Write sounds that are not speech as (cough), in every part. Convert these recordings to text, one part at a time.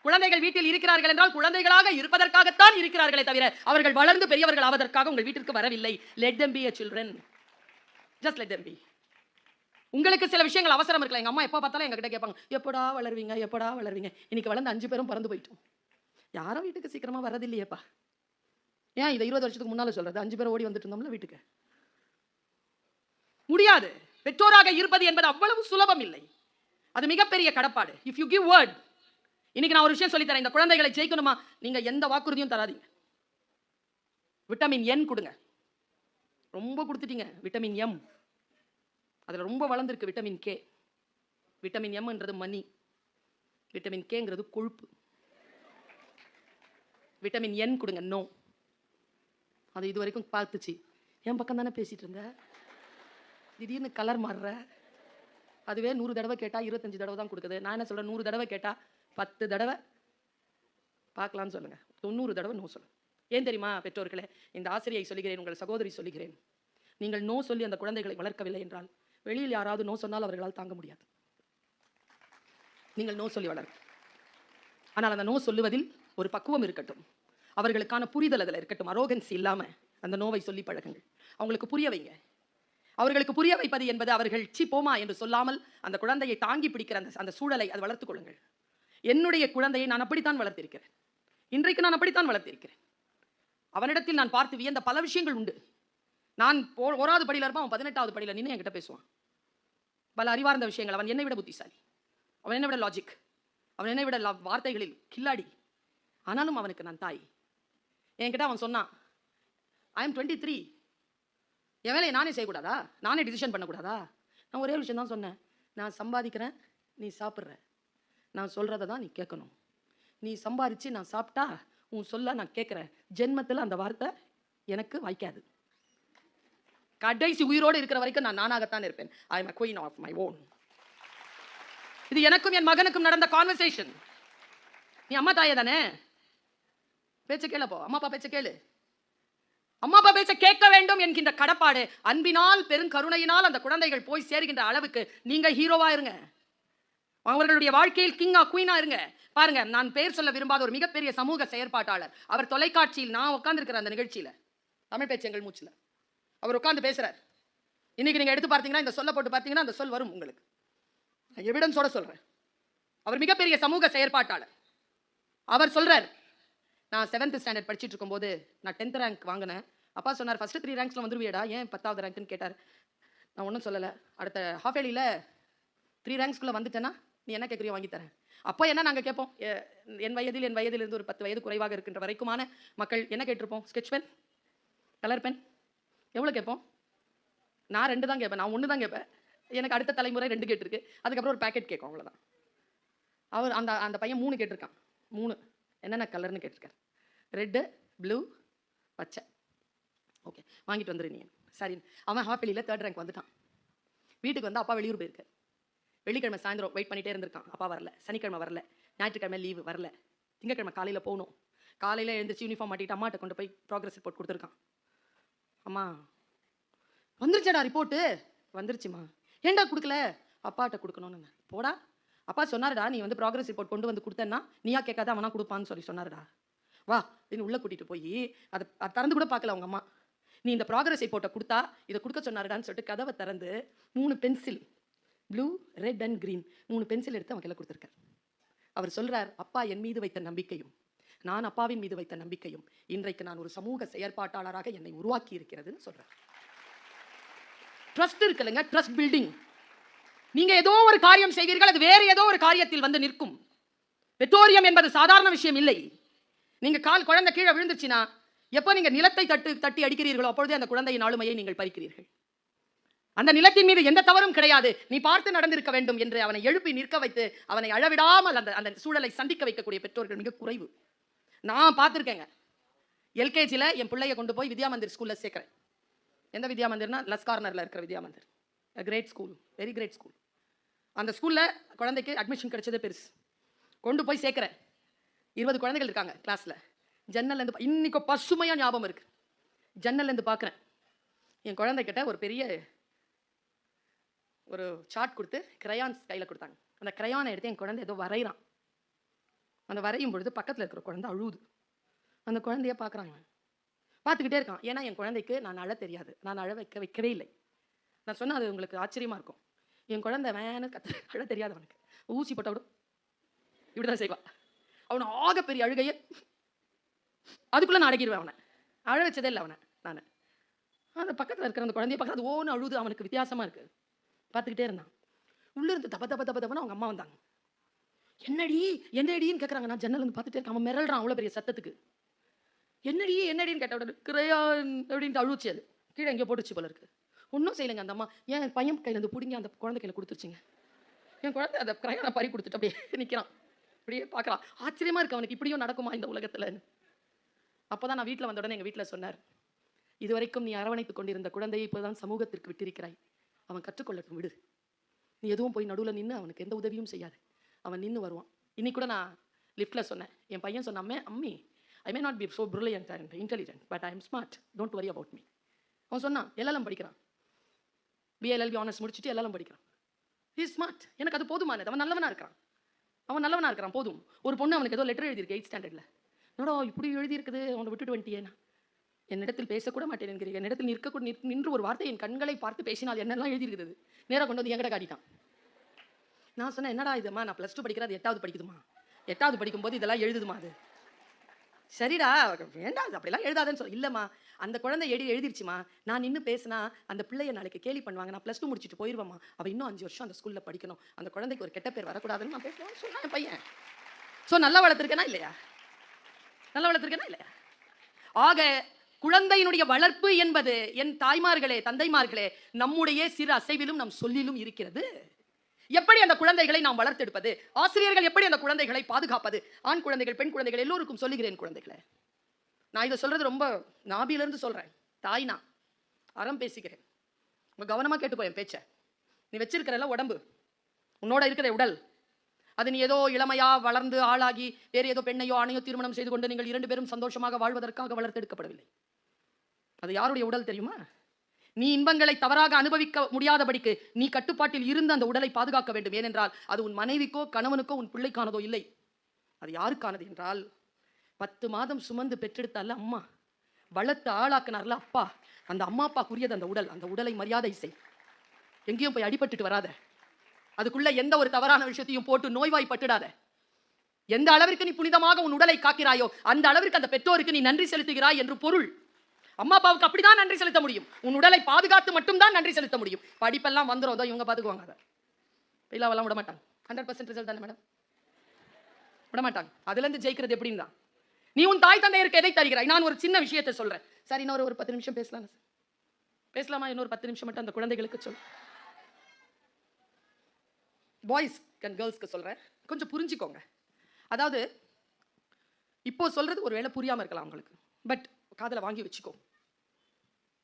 குழந்தைகள் வீட்டில் இருக்கிறார்கள் என்றால் குழந்தைகளாக இருப்பதற்காகத்தான் இருக்கிறார்களே தவிர அவர்கள் வளர்ந்து பெரியவர்கள் ஆவதற்காக உங்கள் வீட்டிற்கு வரவில்லை. Let them be a children just let them be உங்களுக்கு சில விஷயங்கள் அவசரம் இருக்கல. எங்க அம்மா எப்போ பார்த்தாலும் எங்ககிட்ட கேட்பாங்க எப்படா வளருவீங்க? எப்படா வளருவீங்க? இன்னைக்கு வளர்ந்து அஞ்சு பேரும் பறந்து போயிட்டோம். யாரும் வீட்டுக்கு சீக்கிரமா வரதில்லையேப்பா. ஏன் இதை இருபது வருஷத்துக்கு முன்னால சொல்றது? அஞ்சு பேர் ஓடி வந்துட்டு இருந்தோம்ல வீட்டுக்கு. முடியாது. பெற்றோராக இருப்பது என்பது அவ்வளவு சுலபம் இல்லை. அது மிகப்பெரிய கடப்பாடு. இஃப் யூ கிவ் வேர்ட் இன்னைக்கு நான் ஒரு விஷயம் சொல்லித்தரேன். இந்த குழந்தைகளை ஜெயிக்கணுமா? நீங்க எந்த வாக்குறுதியும் தராதீங்க. விட்டமின் என் கொடுங்க. ரொம்ப கொடுத்துட்டீங்க. விட்டமின் எம் அதுல ரொம்ப வளர்ந்துருக்கு விட்டமின் கே விட்டமின் எம்ன்றது மணி. விட்டமின் கேங்கிறது கொழுப்பு. விட்டமின் என் கொடுங்க. நோ அது இது வரைக்கும் பார்த்துச்சு. என் பக்கம் தானே பேசிட்டு இருந்த? திடீர்னு கலர் மாறுற. அதுவே நூறு தடவை கேட்டால் இருபத்தஞ்சி தடவை தான் கொடுக்குது. நான் என்ன சொல்கிறேன் நூறு தடவை கேட்டால் பத்து தடவை. பார்க்கலான்னு சொல்லுங்க. தொண்ணூறு தடவை நோ சொல்லுங்க. ஏன் தெரியுமா பெற்றோர்களே? இந்த ஆசிரியை சொல்லுகிறேன் உங்கள் சகோதரி சொல்லுகிறேன். நீங்கள் நோ சொல்லி அந்த குழந்தைகளை வளர்க்கவில்லை என்றால் வெளியில் யாராவது நோ சொன்னால் அவர்களால் தாங்க முடியாது. நீங்கள் நோ சொல்லி வளருங்க ஆனால் அந்த நோ சொல்லுவதில் ஒரு பக்குவம் இருக்கட்டும். அவர்களுக்கான புரிதல் அதில் இருக்கட்டும். அரோகன்ஸ் இல்லாமல் அந்த நோவை சொல்லி பழகுங்கள். அவங்களுக்கு புரிய வைங்க. அவர்களுக்கு புரிய வைப்பது என்பது அவர்கள் சி போமா என்று சொல்லாமல் அந்த குழந்தையை தாங்கி பிடிக்கிற அந்த அந்த சூழலை அது வளர்த்துக் கொள்ளுங்கள். என்னுடைய குழந்தையை நான் அப்படித்தான் வளர்த்திருக்கிறேன். இன்றைக்கு நான் அப்படித்தான் வளர்த்திருக்கிறேன். அவனிடத்தில் நான் பார்த்து வியந்த பல விஷயங்கள் உண்டு. நான் போ ஓராவது படியில் இருப்பான் அவன் பதினெட்டாவது படியில் நின்று என்கிட்ட பேசுவான். பல அறிவார்ந்த விஷயங்கள். அவன் என்னை விட புத்திசாலி. அவன் என்னை விட லாஜிக் அவன் என்னை விட வார்த்தைகளில் கில்லாடி. ஆனாலும் அவனுக்கு நான் தாய். என்கிட்ட அவன் சொன்னான் ஐ எம் டுவெண்ட்டி த்ரீ என் வேலையை நானே செய்யக்கூடாதா? நானே டிசிஷன் பண்ணக்கூடாதா? நான் ஒரே விஷயம் தான் சொன்னேன். நான் சம்பாதிக்கிறேன் நீ சாப்பிட்ற. நான் சொல்கிறத தான் நீ கேட்கணும். நீ சம்பாதிச்சு நான் சாப்பிட்டா உன் சொல்ல நான் கேட்குறேன். ஜென்மத்தில் அந்த வார்த்தை எனக்கு வாய்க்காது. கடைசி உயிரோடு இருக்கிற வரைக்கும் நான் நானாகத்தான் இருப்பேன். I am a queen of my own இது எனக்கும் என் மகனுக்கும் நடந்த கான்வர்சேஷன் நீ அம்மா தாயே தானே? பேச்ச கேளப்போ அம்மா அப்பா பேச்ச கேளு. அம்மா அப்பா பேச்ச கேட்க வேண்டும் என்கின்ற கடப்பாடு அன்பினால் பெருங்கருணையினால் அந்த குழந்தைகள் போய் சேர்கின்ற அளவுக்கு நீங்க ஹீரோவா இருங்க. அவர்களுடைய வாழ்க்கையில் கிங்கா குயினா இருங்க. பாருங்க நான் பேர் சொல்ல விரும்பாத ஒரு மிகப்பெரிய சமூக செயற்பாட்டாளர். அவர் தொலைக்காட்சியில் நான் உட்காந்துருக்கிற அந்த நிகழ்ச்சியில் தமிழ் பேச்சு எங்கள் அவர் உட்காந்து பேசுகிறார் இன்னைக்கு நீங்கள் எடுத்து பார்த்தீங்கன்னா இந்த சொல்ல போட்டு பார்த்தீங்கன்னா அந்த சொல் வரும் உங்களுக்கு. எவிடன்ஸோட சொல்கிறேன் அவர் மிகப்பெரிய சமூக செயற்பாட்டாளர். அவர் சொல்கிறார் நான் செவன்த் ஸ்டாண்டர்ட் படிச்சிட்டு இருக்கும்போது நான் டென்த் ரேங்க் வாங்கினேன். அப்பா சொன்னார் ஃபஸ்ட்டு த்ரீ ரேங்க்ஸில் வந்துருவியடா. ஏன் பத்தாவது ரேங்க்னு கேட்டார். நான் ஒன்றும் சொல்லலை. அடுத்த ஹாஃப் ஏலியில் த்ரீ ரேங்க்ஸ்குள்ளே வந்துட்டேன்னா நீ என்ன கேட்குறியோ வாங்கி தரேன். அப்போ என்ன நாங்கள் கேட்போம்? என் வயதில் என் வயதிலிருந்து ஒரு பத்து வயது குறைவாக இருக்கின்ற வரைக்குமான மக்கள் என்ன கேட்டிருப்போம்? ஸ்கெட்ச் பென் கலர் பென் எவ்வளோ கேட்போம்? நான் ரெண்டு தான் கேட்பேன். நான் ஒன்று தான் கேட்பேன். எனக்கு அடுத்த தலைமுறை ரெண்டு கேட்டிருக்கு. அதுக்கப்புறம் ஒரு பேக்கெட் கேட்கும் அவ்வளோதான் அவர் அந்த அந்த பையன் மூணு கேட்டிருக்கான். மூணு. என்னென்ன கலர்னு கேட்டிருக்கார். ரெட்டு ப்ளூ பச்சை. ஓகே வாங்கிட்டு வந்துரு நீ. சரி அவன் ஹாப்பிலியில் தேர்ட் ரேங்க் வந்துட்டான். வீட்டுக்கு வந்து அப்பா வெளியூர் போயிருக்கேன் வெள்ளிக்கிழமை சாயந்தரம் வெயிட் பண்ணிட்டே இருந்திருக்கான். அப்பா வரல. சனிக்கிழமை வரல. ஞாயிற்றுக்கிழமை லீவு வரல. திங்கக்கிழமை காலையில் போகணும். காலையில் எழுந்திரிச்சு யூனிஃபார்ம் மாட்டிட்டு அம்மாட்ட கொண்டு போய் ப்ராக்ரஸ் ரிப்போர்ட் கொடுத்துருக்கான். அம்மா வந்துருச்சடா ரிப்போர்ட்டு வந்துருச்சுமா ஏன்டா கொடுக்கல? அப்பாட்ட கொடுக்கணும்னு போடா. அப்பா சொன்னாருடா நீ வந்து ப்ராக்ரஸ் ரிப்போர்ட் கொண்டு வந்து கொடுத்தேன்னா நீயா கேட்காத அவனா கொடுப்பான்னு சொல்லி சொன்னாருடா. வா அப்படின்னு உள்ளே கூட்டிகிட்டு போய் அதை அதை திறந்து கூட பார்க்கல அவங்க அம்மா. நீ இந்த ப்ராக்ரஸ் ரிப்போர்ட்டை கொடுத்தா இதை கொடுக்க சொன்னாருடான்னு சொல்லிட்டு கதவை திறந்து மூணு pencil blue red and green மூணு பென்சில் எடுத்து அவன் கையில் கொடுத்துருக்கார். அவர் சொல்றார் அப்பா என் மீது வைத்த நம்பிக்கையும் நான் அப்பாவின் மீது வைத்த நம்பிக்கையும் இன்றைக்கு நான் ஒரு சமூக செயற்பாட்டாளராக என்னை உருவாக்கி இருக்கிறதுன்னு சொல்கிறார் ட்ரஸ்ட் இருக்குல்லங்க ட்ரஸ்ட் பில்டிங் நீங்கள் ஏதோ ஒரு காரியம் செய்வீர்கள் அது வேறு ஏதோ ஒரு காரியத்தில் வந்து நிற்கும். பெட்ரோரியம் என்பது சாதாரண விஷயம் இல்லை. நீங்கள் கால் குழந்தை கீழே விழுந்துச்சுன்னா எப்போ நீங்கள் நிலத்தை தட்டு தட்டி அடிக்கிறீர்களோ அப்பொழுதே அந்த குழந்தையின் ஆளுமையை நீங்கள் பறிக்கிறீர்கள். அந்த நிலத்தின் மீது எந்த தவறும் கிடையாது. நீ பார்த்து நடந்திருக்க வேண்டும் என்று அவனை எழுப்பி நிற்க வைத்து அவனை அழவிடாமல் அந்த அந்த சூழலை சந்திக்க வைக்கக்கூடிய பெற்றோர்கள் மிக குறைவு. நான் பார்த்துருக்கேங்க. எல்கேஜியில் என் பிள்ளைய கொண்டு போய் வித்யா மந்திர் ஸ்கூலில் சேர்க்குறேன். எந்த வித்யா மந்திர்னா லஸ் கார்னரில் இருக்கிற Vidya Mandir great school very great school அந்த ஸ்கூலில் குழந்தைக்கு அட்மிஷன் கிடைச்சதே பெருசு. கொண்டு போய் சேர்க்குறேன். இருபது குழந்தைகள் இருக்காங்க கிளாஸில் ஜன்னல்லேருந்து பா- பசுமையாக ஞாபகம் இருக்குது ஜன்னல்லேருந்து பார்க்குறேன் என் குழந்தைகிட்ட ஒரு பெரிய ஒரு சார்ட் கொடுத்து கிரையான்ஸ் கையில் கொடுத்தாங்க. அந்த கிரையானை எடுத்து என் குழந்தை ஏதோ வரைகிறான் அந்த வரையும் பொழுது பக்கத்தில் இருக்கிற குழந்தை அழுவுது. அந்த குழந்தைய பார்க்குறாங்க. பார்த்துக்கிட்டே இருக்கான். ஏன்னா என் குழந்தைக்கு நான் அழ தெரியாது. நான் அழ வைக்க வைக்கவே இல்லை. நான் சொன்னால் அது உங்களுக்கு ஆச்சரியமா இருக்கும். என் குழந்தை வேணு கத்த (laughs) அழ தெரியாது அவனுக்கு. ஊசி போட்ட விடும். இப்படிதான் செய்வான் அவனை ஆக பெரிய அழுகையை. அதுக்குள்ளே நான் அடக்கிடுவேன் அவனை. அழ வச்சதே இல்லை அவனை நான். அந்த பக்கத்தில் இருக்கிற அந்த குழந்தைய பக்கத்து ஓன்னு அழுது அவனுக்கு வித்தியாசமா இருக்கு. பார்த்துக்கிட்டே இருந்தான். உள்ளே இருந்து தப்ப தப்ப தப்ப தபன்னு அவங்க அம்மா வந்தாங்க. என்னடி என்னடின்னு கேட்குறாங்க நான் ஜன்னல் வந்து பார்த்துட்டே இருக்கேன். அவன் மிரள்றான் அவ்வளோ பெரிய சத்தத்துக்கு. என்னடி என்னடின்னு கேட்ட உடனே கிரையான் அப்படின்ட்டு அழுச்சி அது. கீழே எங்கேயோ போட்டுச்சு போல இருக்கு. ஒன்றும் செய்யலைங்க அந்த அம்மா. ஏன் என் பையன் கையிலேருந்து பிடிங்கி அந்த குழந்தை கையில் கொடுத்துருச்சிங்க. என் குழந்தை அந்த கிரையானை பறி கொடுத்துட்டு அப்படியே (laughs) நிற்கிறான் அப்படியே பார்க்குறான். ஆச்சரியமாக இருக்கு அவனுக்கு. இப்படியும் நடக்குமா இந்த உலகத்தில் அப்பதான் நான் வீட்டில் வந்த உடனே எங்கள் வீட்டில் சொன்னார். இதுவரைக்கும் நீ அரவணைத்து கொண்டிருந்த குழந்தையை இப்போதான் சமூகத்திற்கு விட்டிருக்கிறாய். அவன் கற்றுக்கொள்ளட்டும் விடு. நீ எதுவும் போய் நடுவில் நின்று அவனுக்கு எந்த உதவியும் செய்யாது. அவன் நின்று வருவான். இன்னைக்கு கூட நான் லிஃப்ட்டில் சொன்னேன். என் பையன் சொன்ன அம்மே அம்மி I may not be so brilliant and intelligent but I am smart don't worry about me அவன் சொன்னான் எல்லாம் படிக்கிறான். பிஎல்எல்பி ஆனர்ஸ் முடிச்சுட்டு எல்லாம் படிக்கிறான். இஸ் ஸ்மார்ட் எனக்கு அது போதுமானது. அவன் நல்லவனாக இருக்கிறான். அவன் நல்லவனாக இருக்கிறான் போதும். ஒரு பொண்ணு அவனுக்கு ஏதோ லெட்டர் எழுதியிருக்கு எயிட் ஸ்டாண்டர்டில் என்னடா இப்படி எழுதியிருக்குது? அவனை விட்டுட்டு வந்துட்டியேனா என்னிடத்தில் பேசக்கூட மாட்டேன் என்கிறீர்கள். என்னிடத்தில் நிற்கக்கூட நிற்- நின்று ஒரு வார்த்தை என் கண்களை பார்த்து பேசினால் என்னெல்லாம் எழுதியிருக்கிறது? நேராக கொண்டு வந்து என்கிட்ட காட்டிட்டான். நான் சொன்னேன் என்னடா இதுமா நான் ப்ளஸ் டூ படிக்கிறது எட்டாவது படிக்குதுமா? எட்டாவது படிக்கும்போது இதெல்லாம் எழுதுதுமா அது? சரிடா வேண்டாம் அது அப்படிலாம் எழுதாதேன்னு சொல்ல இல்லைம்மா அந்த குழந்தை எழுதி எழுதிருச்சுமா? நான் நின்று பேசினா அந்த பிள்ளைய நாளைக்கு கேலி பண்ணுவாங்க. நான் ப்ளஸ் டூ முடிச்சுட்டு போயிடுவேம்மா அவள் இன்னும் அஞ்சு வருஷம் அந்த ஸ்கூலில் படிக்கணும். அந்த குழந்தைக்கு ஒரு கெட்ட பேர் வரக்கூடாதுன்னு நான் பேசுவேன். சொன்னேன் பையன். ஸோ நல்லா வளர்த்துருக்கேனா இல்லையா? நல்லா வளர்த்துருக்கேனா இல்லையா? ஆக குழந்தையினுடைய வளர்ப்பு என்பது என் தாய்மார்களே தந்தைமார்களே நம்முடைய சிறு அசைவிலும் நம் சொல்லிலும் இருக்கிறது. எப்படி அந்த குழந்தைகளை நாம் வளர்த்தெடுப்பது? ஆசிரியர்கள் எப்படி அந்த குழந்தைகளை பாதுகாப்பது? ஆண் குழந்தைகள் பெண் குழந்தைகள் எல்லோருக்கும் சொல்லுகிறேன் குழந்தைகளை. நான் இதை சொல்றது ரொம்ப நாபியிலிருந்து சொல்றேன். தாய்னா அறம் பேசுகிறேன். உங்க கவனமா கேட்டுக்கோ என் பேச்ச. நீ வச்சிருக்கிறல்ல உடம்பு. உன்னோட இருக்கிற உடல். அது நீ ஏதோ இளமையா வளர்ந்து ஆளாகி வேறு ஏதோ பெண்ணையோ ஆணையோ திருமணம் செய்து கொண்டு நீங்கள் இரண்டு பேரும் சந்தோஷமாக வாழ்வதற்காக வளர்த்தெடுக்கப்படவில்லை. அது யாருடைய உடல் தெரியுமா? நீ இன்பங்களை தவறாக அனுபவிக்க முடியாதபடிக்கு நீ கட்டுப்பாட்டில் இருந்து அந்த உடலை பாதுகாக்க வேண்டும். ஏனென்றால் அது உன் மனைவிக்கோ கணவனுக்கோ உன் பிள்ளைக்கானதோ இல்லை. அது யாருக்கானது என்றால் பத்து மாதம் சுமந்து பெற்றெடுத்தால அம்மா. வளர்த்து ஆளாக்குனார்ல அப்பா. அந்த அம்மா அப்பாக்குரியது அந்த உடல். அந்த உடலை மரியாதை செய். எங்கேயும் போய் அடிபட்டுட்டு வராத. அதுக்குள்ள எந்த ஒரு தவறான விஷயத்தையும் போட்டு நோய்வாய்ப்பட்டுடாத. எந்த அளவிற்கு நீ புனிதமாக உன் உடலை காக்கிறாயோ அந்த அளவிற்கு அந்த பெற்றோருக்கு நீ நன்றி செலுத்துகிறாய் என்று பொருள். அம்மா அப்பாவுக்கு அப்படிதான் நன்றி செலுத்த முடியும். உன் உடலை பாதுகாத்து மட்டும்தான் நன்றி செலுத்த முடியும். படிப்பெல்லாம் வந்துடும் அதோ இவங்க பார்த்துக்குவாங்க அதை. பிள்ளாவெல்லாம் விட மாட்டாங்க. ஹண்ட்ரட் பர்சன்ட் ரிசல்ட் தானே மேடம் விட மாட்டாங்க. அதுலேருந்து ஜெயிக்கிறது எப்படின்னு தான். நீ உன் தாய் தந்தையருக்கு எதை தருகிறாய்? நான் ஒரு சின்ன விஷயத்தை சொல்கிறேன் சரி இன்னொரு ஒரு பத்து நிமிஷம் பேசலாம் பேசலாமா? இன்னொரு பத்து நிமிஷம் மட்டும் அந்த குழந்தைகளுக்கு சொல். பாய்ஸ் அண்ட் கேர்ள்ஸ்க்கு சொல்கிறேன் கொஞ்சம் புரிஞ்சுக்கோங்க. அதாவது இப்போ ஒரு வேளை புரியாமல் இருக்கலாம் அவங்களுக்கு. பட் காதில் வாங்கி வச்சுக்கோ.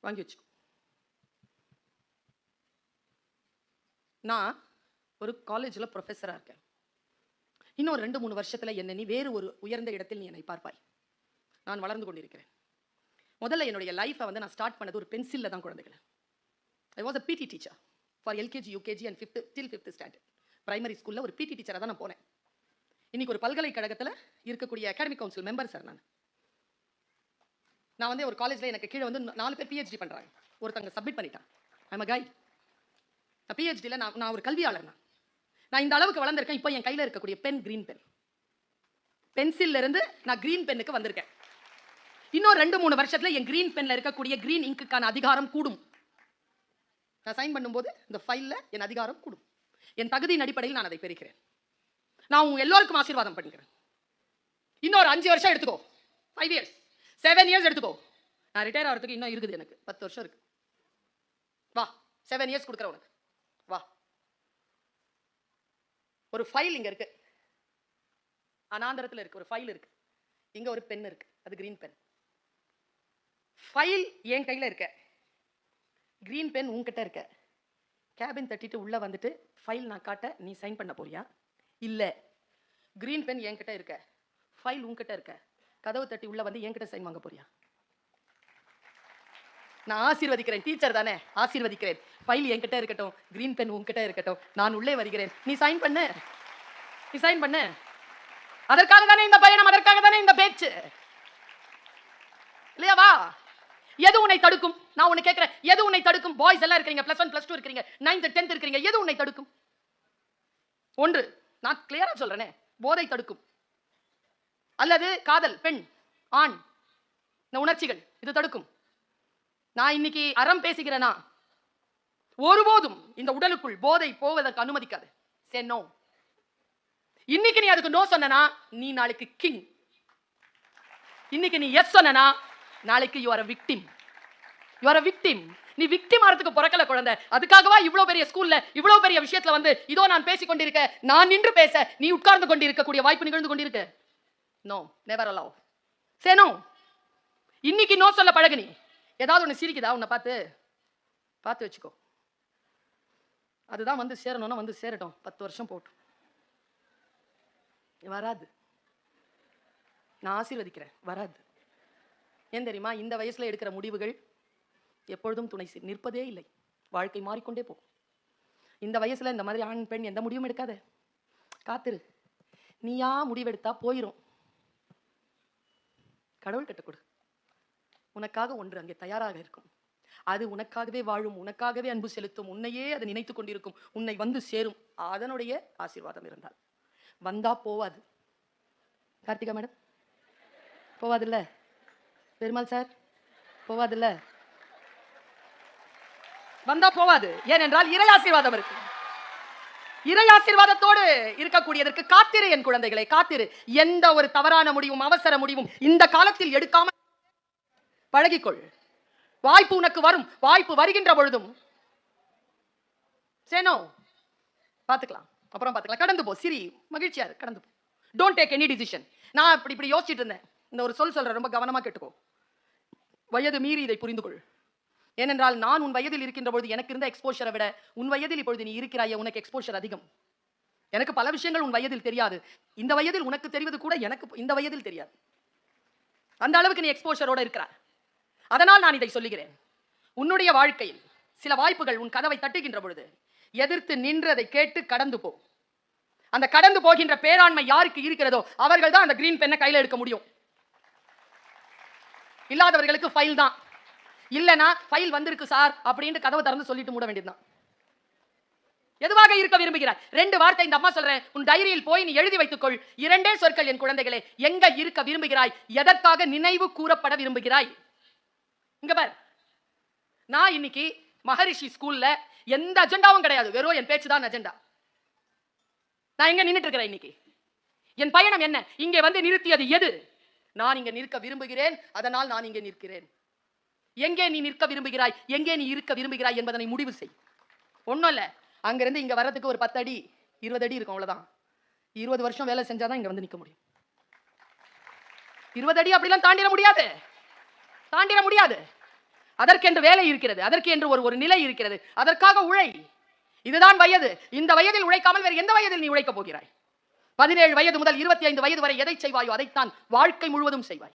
வாங்கி வச்சுக்கோ. நான் ஒரு காலேஜில் ப்ரொஃபஸராக இருக்கேன். இன்னும் ரெண்டு மூணு வருஷத்துல என்னை நீ வேறு ஒரு உயர்ந்த இடத்தில் நீ என்னை பார்ப்பாய். நான் வளர்ந்து கொண்டிருக்கிறேன். முதல்ல என்னுடைய லைஃப்பை வந்து நான் ஸ்டார்ட் பண்ணது ஒரு பென்சிலில் தான் குழந்தைகள். I was a PT teacher for LKG UKG and fifth till fifth standard primary ஸ்கூலில் ஒரு பிடி டீச்சராக தான் நான் போனேன். இன்னைக்கு ஒரு பல்கலைக்கழகத்தில் இருக்கக்கூடிய அகாடமிக் கவுன்சில் மெம்பர் சார் நான். நான் வந்து ஒரு காலேஜில் எனக்கு கீழே வந்து நாலு பேர் பிஹெச்டி பண்ணுறாங்க ஒருத்தங்க சப்மிட் பண்ணிட்டான். ஐம் அ கைட் நான் பிஹெச்டியில் நான் நான் ஒரு கல்வியாளர் நான் நான் இந்த அளவுக்கு வளர்ந்துருக்கேன். இப்போ என் கையில் இருக்கக்கூடிய பென் கிரீன் பென் பென்சில்ல இருந்து நான் கிரீன் பென்னுக்கு வந்திருக்கேன். இன்னும் ரெண்டு மூணு வருஷத்துல என் கிரீன் பென்ல இருக்கக்கூடிய கிரீன் இங்குக்கான அதிகாரம் கூடும். நான் சைன் பண்ணும்போது இந்த ஃபைல்ல என் அதிகாரம் கூடும். என் தகுதியின் அடிப்படையில் நான் அதை பெறுகிறேன். நான் உங்கள் எல்லோருக்கும் ஆசீர்வாதம் பண்ணிக்கிறேன் இன்னொரு அஞ்சு வருஷம் எடுத்துக்கோ. ஃபைவ் இயர்ஸ் செவன் இயர்ஸ் எடுத்துக்கோ. நான் ரிட்டையர் ஆகிறதுக்கு இன்னும் இருக்குது எனக்கு. பத்து வருஷம் இருக்கு. வா செவன் இயர்ஸ் கொடுக்குறேன் உனக்கு. வா. ஒரு ஃபைல் இங்கே இருக்கு. அனாந்தரத்தில் இருக்கு. ஒரு ஃபைல் இருக்கு. இங்கே ஒரு பென் இருக்கு. அது கிரீன் பென் ஃபைல் என் கையில் இருக்க. கிரீன் பென் உன்கிட்ட இருக்க. கேபின் தட்டிட்டு உள்ளே வந்துட்டு ஃபைல் நான் காட்ட நீ சைன் பண்ண போறியா? இல்லை. கிரீன் பென் என்கிட்ட இருக்க. ஃபைல் உங்ககிட்ட இருக்க. கதவு தட்டி உள்ள வந்து என்கிட்ட சைன் வாங்க போறியா? நான் ஆசீர்வதிக்கிறேன் டீச்சர் தானே ஆசீர்வதிக்கிறேன். ஃபைல் என்கிட்ட இருக்கட்டும் கிரீன் பென் உங்ககிட்ட இருக்கட்டும் நான் உள்ளே வருகிறேன். நீ சைன் பண்ணு. நீ சைன் பண்ணு. அதற்காக தானே இந்த பயணம் அதற்காக தானே இந்த பேச்சு. இல்லையா வா. எது உன்னை தடுக்கும்? நான் உன்னை கேட்கிறேன். எது உன்னை தடுக்கும்? பாய்ஸ் எல்லாம் இருக்கிறீங்க பிளஸ் ஒன் பிளஸ் டூ இருக்கிறீங்க நைன்த் டென்த் இருக்கிறீங்க. எது உன்னை தடுக்கும்? ஒன்று நான் கிளியரா சொல்றேனே. போதை தடுக்கும். அல்லது காதல் பெண் ஆண் இந்த உணர்ச்சிகள் இது தடுக்கும். நான் இன்னைக்கு அறம் பேசுகிறேனா? ஒருபோதும் இந்த உடலுக்குள் போதை போவதற்கு அனுமதிக்காது. சே நோ இன்னைக்கு நீ அதுக்கு நோ சொன்னனா நீ நாளைக்கு கிங் இன்னைக்கு நீ எஸ் சொன்னனா நாளைக்கு you are a victim you are a victim நீ விக்டிம் ஆறதுக்கு பிறக்கல குழந்தை. அதுக்காகவா இவ்வளவு பெரிய ஸ்கூல்ல இவ்வளோ பெரிய விஷயத்துல வந்து இதோ நான் பேசிக் கொண்டிருக்க நான் நின்று பேச நீ உட்கார்ந்து கொண்டிருக்கக்கூடிய வாய்ப்பு நிகழ்ந்து கொண்டிருக்க. No never allow say no இன்னைக்கு நோ சொல்ல பழகு நீ ஏதாவது ஒன்று சிரிக்குதா? உன்னை பார்த்து பார்த்து வச்சுக்கோ. அதுதான் வந்து சேரணும்னா வந்து சேரட்டும். பத்து வருஷம் போட்டும். வராது. நான் ஆசீர்வதிக்கிறேன். வராது. ஏன் தெரியுமா? இந்த வயசுல எடுக்கிற முடிவுகள் எப்பொழுதும் துணை நிற்பதே இல்லை. வாழ்க்கை மாறிக்கொண்டே போகும். இந்த வயசுல இந்த மாதிரி ஆண் பெண் எந்த முடிவும் எடுக்காத. காத்திரு. நீயா முடிவெடுத்தா போயிரும். கடவுள்கிட்ட கொடு. உனக்காக ஒன்று அங்கே தயாராக இருக்கும். அது உனக்காகவே வாழும் உனக்காகவே அன்பு செலுத்தும் உன்னையே அது நினைத்து கொண்டிருக்கும் உன்னை வந்து சேரும் அதனுடைய ஆசீர்வாதம் இருந்தால். வந்தா போவாது. கார்த்திகா மேடம்? போவாதில்ல? பெருமாள் சார்? போவாதில்ல? வந்தா போவாது. ஏனென்றால் இறை ஆசீர்வாதம் இருக்கு. இறை ஆசீர்வாதத்தோடு இருக்கக்கூடியதற்கு காத்திரு என் குழந்தைகளை காத்திரு. எந்த ஒரு தவறான முடிவும் அவசர முடிவும் இந்த காலத்தில் எடுக்காம பழகிக்கொள். வாய்ப்பு உனக்கு வரும். வாய்ப்பு வருகின்ற பொழுதும். சேனோ பார்த்துக்கலாம். அப்புறம் பார்த்துக்கலாம். கடந்து போ. சிரி. மகிழ்ச்சியாரு கடந்து போ. டோன்ட் டேக் எனி டிசிஷன் நான் இப்படி இப்படி யோசிச்சுட்டு இருந்தேன். இந்த ஒரு சொல் சொல்ற ரொம்ப கவனமா கேட்டுக்கோ. வயது மீறி இதை புரிந்து கொள் ஏனென்றால் நான் உன் வயதில் இருக்கின்ற பொழுது எனக்கு இருந்த எக்ஸ்போஷரை விட உன் வயதில் இப்பொழுது நீ இருக்கிறாயே உனக்கு எக்ஸ்போஷர் அதிகம். எனக்கு பல விஷயங்கள் உன் வயதில் தெரியாது. இந்த வயதில் உனக்கு தெரிவது கூட எனக்கு இந்த வயதில் தெரியாது. அந்த அளவுக்கு நீ எக்ஸ்போஷரோட இருக்கிறார் அதனால் நான் இதை சொல்லுகிறேன். உன்னுடைய வாழ்க்கையில் சில வாய்ப்புகள் உன் கதவை தட்டுகின்ற பொழுது எதிர்த்து நின்றதை கேட்டு கடந்து போ. அந்த கடந்து போகின்ற பேராண்மை யாருக்கு இருக்கிறதோ அவர்கள் தான் அந்த கிரீன் பெண்ணை கையில எடுக்க முடியும். இல்லாதவர்களுக்கு ஃபைல் தான். இல்லனா ஃபைல் வந்திருக்கு சார் அப்படின்ட்டு கதவை திறந்து சொல்லிட்டு மூட வேண்டியதுதான். எதுவாக இருக்க விரும்புகிறார் ரெண்டு வார்த்தை இந்த அம்மா சொல்றேன். உன் டைரியில் போய் நீ எழுதி வைத்துக்கொள். இரண்டே சொற்கள் என் குழந்தைகளே எங்க இருக்க விரும்புகிறாய்? எதற்காக நினைவு கூறப்பட விரும்புகிறாய்? இங்க பார். நான் இன்னைக்கு மகரிஷி ஸ்கூல்ல எந்த அஜெண்டாவும் கிடையாது. வெறும் என் பேச்சு தான் அஜெண்டா. நான் எங்க நின்னுட்டு இருக்கிறேன் இன்னைக்கு? என் பயணம் என்ன? இங்கே வந்து நிறுத்தியது எது? நான் இங்க நிற்க விரும்புகிறேன். அதனால் நான் இங்கே நிற்கிறேன். எங்கே நீ நிற்க விரும்புகிறாய்? எங்கே நீ இருக்க விரும்புகிறாய் என்பதனை முடிவு செய். ஒன்றும் இல்லை. அங்கேருந்து இங்க வர்றதுக்கு ஒரு பத்து அடி இருபது அடி இருக்கும் அவ்வளவுதான். இருபது வருஷம் வேலை செஞ்சாதான் இங்க வந்து நிற்க முடியும். இருபது அடி அப்படிலாம் தாண்டிட முடியாது. தாண்டிட முடியாது. அதற்கென்று வேலை இருக்கிறது. அதற்கு என்று ஒரு ஒரு நிலை இருக்கிறது. அதற்காக உழை. இதுதான் வயது. இந்த வயதில் உழைக்காமல் வேறு எந்த வயதில் நீ உழைக்கப் போகிறாய்? பதினேழு வயது முதல் இருபத்தி ஐந்து வயது வரை எதை செய்வாயோ அதைத்தான் வாழ்க்கை முழுவதும் செய்வாய்.